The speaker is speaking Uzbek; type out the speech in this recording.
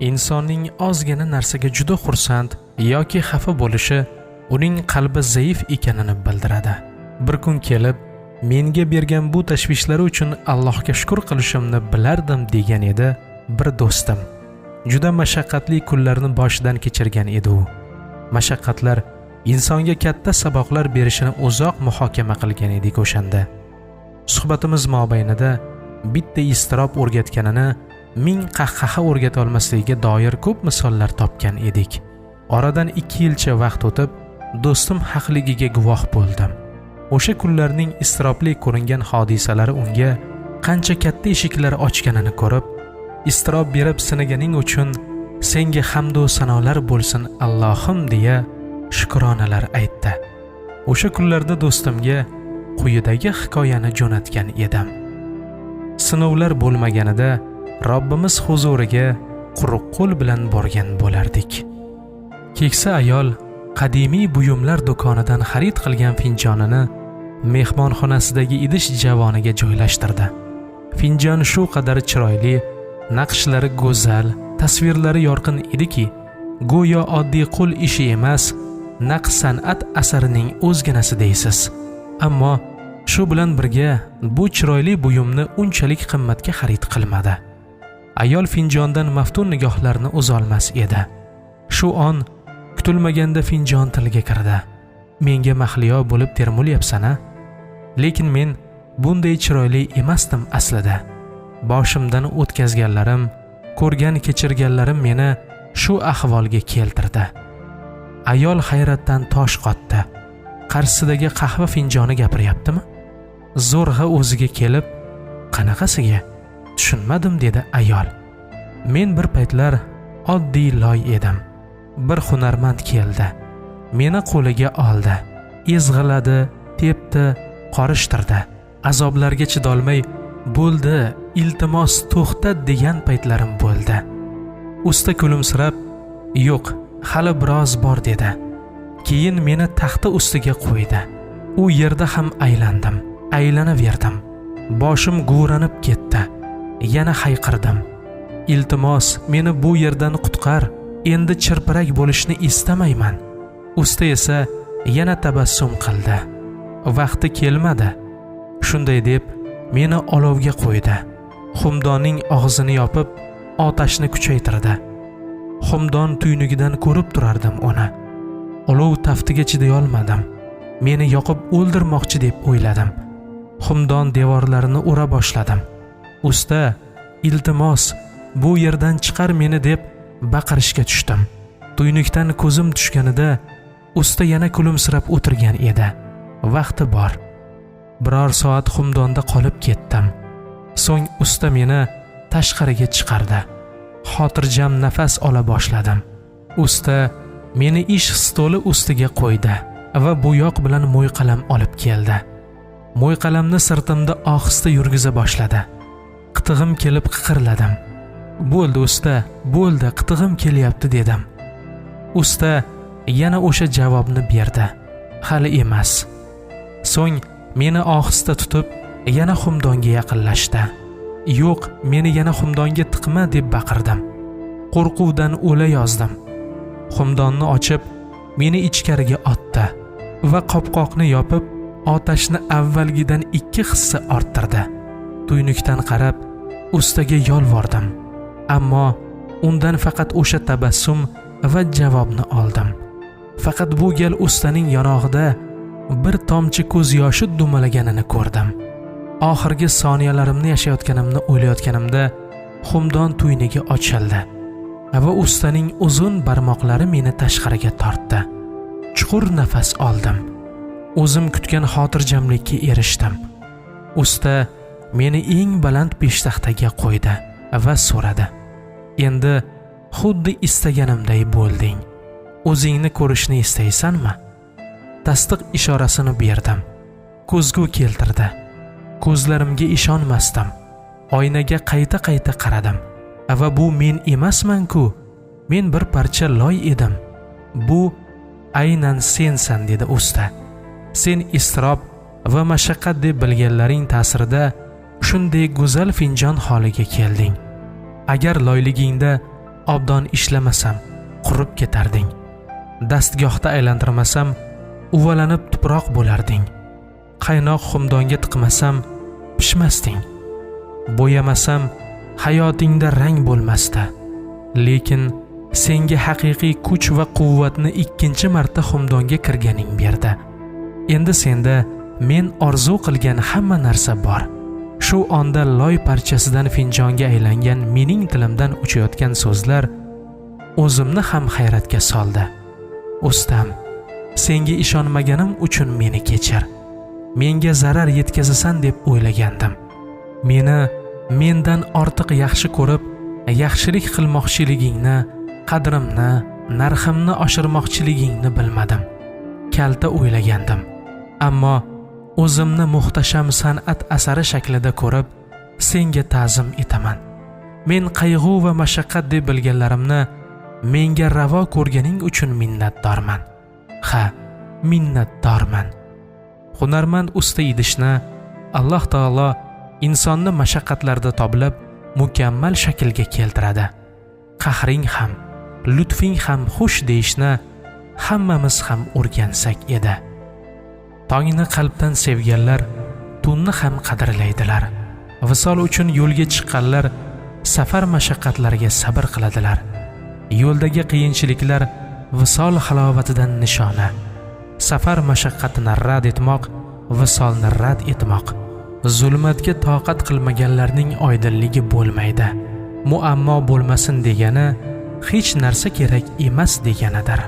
insonning ozgina narsaga juda xursand yoki xafa bo'lishi uning qalbi zaif ekanini bildiradi. Bir kun kelib menga bergan bu tashvishlari uchun allohga shukur qilishimni bilardim degan edi bir do'stim. Juda mashaqqatli kunlarni boshidan kechirgan edi u. Mashaqqatlar insonga katta saboqlar berishini uzoq muhokama qilgan edik o'shanda suhbatimiz mobaynida bitta iztirob o'rgatganini ming qahqaha o'rgatolmasligiga doir ko'p misollar topgan edik. Oradan ikki yilcha vaqt o'tib do'stim haqligiga guvoh bo'ldim. O'sha kunlarning iztirobli ko'ringan hodisalari unga qancha katta eshiklar ochganini ko'rib iztirob berib sinaganing uchun senga hamdu sanolar bo'lsin allohim deya shukronalar aytdi. O'sha kunlarda do'stimga quyidagi hikoyani jo'natgan edim. Sinovlar bo'lmaganida robbimiz huzuriga quruq qo'l bilan borgan bo'lardik. Keksa ayol qadimiy buyumlar do'konidan xarid qilgan finjonini mehmonxonasidagi idish javoniga joylashtirdi. Finjon shu qadar chiroyli naqshlari go'zal tasvirlari yorqin ediki go'yo oddiy qo'l ishi emas naq san'at asarining o'zginasi deysiz. Ammo shu bilan birga bu chiroyli buyumni unchalik qimmatga xarid qilmadi. Ayol finjondan maftun nigohlarni uzolmas edi. Shu on kutilmaganda finjon tilga kirdi. Menga mahliyo bo'lib termulyapsan-a lekin men bunday chiroyli emasdim aslida. Boshimdan o'tkazganlarim ko'rgan kechirganlarim meni shu ahvolga keltirdi. Ayol hayratdan tosh qotdi. Qarshisidagi qahva finjoni gapiryaptimi? Zo'rg'a o'ziga kelib qanaqasiga? Tushunmadim dedi ayol. Men bir paytlar oddiy loy edim. Bir hunarmand keldi. Meni qo'liga oldi. Ezg'iladi tepdi qorishtirdi. Azoblarga chidolmay bo'ldi iltimos to'xtat degan paytlarim bo'ldi. Usta kulimsirab yo'q hali biroz bor dedi. Keyin meni taxta ustiga qo'ydi. U yerda ham aylandim aylanaverdim. Boshim g'uranib ketdi. Yana hayqirdim. Iltimos meni bu yerdan qutqar. Endi chirpirak bo'lishni istamayman. Usta esa yana tabassum qildi. Vaqti kelmadi. Shunday deb meni olovga qo'ydi. Xumdonning og'zini yopib otashni kuchaytirdi. Xumdon tuynugidan ko'rib turardim uni. Olov taftiga chidayolmadim. Meni yoqib o'ldirmoqchi deb o'yladim. Xumdon devorlarini ura boshladim. Usta iltimos bu yerdan chiqar meni deb baqirishga tushdim. Tuynukdan ko'zim tushganida usta yana kulimsirab o'tirgan edi. Vaqti bor. Biror soat xumdonda qolib ketdim. So'ng usta meni tashqariga chiqardi. Xotirjam nafas ola boshladim. Usta meni ish stoli ustiga qo'ydi va bo'yoq bilan mo'yqalam olib keldi. Mo'yqalamni sirtimda ohista yurgiza boshladi. Qitig'im kelib qiqirladim. Bo'ldi usta bo'ldi qitig'im kelyapti dedim. Usta yana o'sha javobni berdi. Hali emas. So'ng meni ohista tutib yana xumdonga yaqinlashdi. Yo'q meni yana xumdonga tiqma deb baqirdim. Qo'rquvdan o'la yozdim. Xumdonni ochib meni ichkariga otdi va qopqoqni yopib otashni avvalgidan ikki hissa orttirdi. Tuynukdan qarab ustaga yolvordim. Ammo undan faqat o'sha tabassum va javobni oldim. Faqat bu gal ustaning yonog'ida bir tomchi ko'z yoshi dumalaganini ko'rdim. Oxirgi soniyalarimni yashayotganimni o'ylayotganimda xumdon tuyniga ochildi va ustaning uzun barmoqlari meni tashqariga tortdi. Chuqur nafas oldim. O'zim kutgan xotirjamlikka erishdim. Usta meni eng baland peshtaxtaga qo'ydi va so'radi. Endi xuddi istaganimday bo'lding. O'zingni ko'rishni istaysanmi? Tasdiq ishorasini berdim. Ko'zgu keltirdi. Ko'zlarimga ishonmasdim. Oynaga qayta qayta qaradim. Va bu men emasman-ku. Men bir parcha loy edim. Bu aynan sensan dedi usta. Sen iztirob va mashaqqat deb bilganlaring ta'sirida shunday go'zal finjon holiga kelding. Agar loyligingda obdon ishlamasam qurib ketarding. Dastgohda aylantirmasam uvalanib tuproq bo'larding. Qaynoq xumdonga tiqmasam pishmasding. Bo'yamasam hayotingda rang bo'lmasdi. Lekin senga haqiqiy kuch va quvvatni ikkinchi marta xumdonga kirganing berdi. Endi senda men orzu qilgan hamma narsa bor. Shu onda loy parchasidan finjonga aylangan mening tilimdan uchayotgan so'zlar o'zimni ham hayratga soldi. Ustam senga ishonmaganim uchun meni kechir. Menga zarar yetkazasan deb o'ylagandim. Meni mendan ortiq yaxshi ko'rib yaxshilik qilmoqchiligingni qadrimni narximni oshirmoqchiligingni bilmadim. Kalta o'ylagandim. Ammo o'zimni muhtasham san'at asari shaklida ko'rib senga ta'zim etaman. Men qayg'u va mashaqqat deb bilganlarimni menga ravo ko'rganing uchun minnatdorman. Ha minnatdorman. Hunarmand usta idishni alloh taolo insonni mashaqqatlarda toblab mukammal shaklga keltiradi. Qahring ham lutfing ham xush deyishni hammamiz ham o'rgansak edi. Tongni qalbdan sevganlar tunni ham qadrlaydilar visol uchun yo'lga chiqqanlar safar mashaqqatlariga sabr qiladilar. Yo'ldagi qiyinchiliklar visol halovatidan nishona. Safar mashaqqatini rad etmoq visolni rad etmoq. Zulmatga toqat qilmaganlarning oydinligi bo'lmaydi. Muammo bo'lmasin degani hech narsa kerak emas deganidir.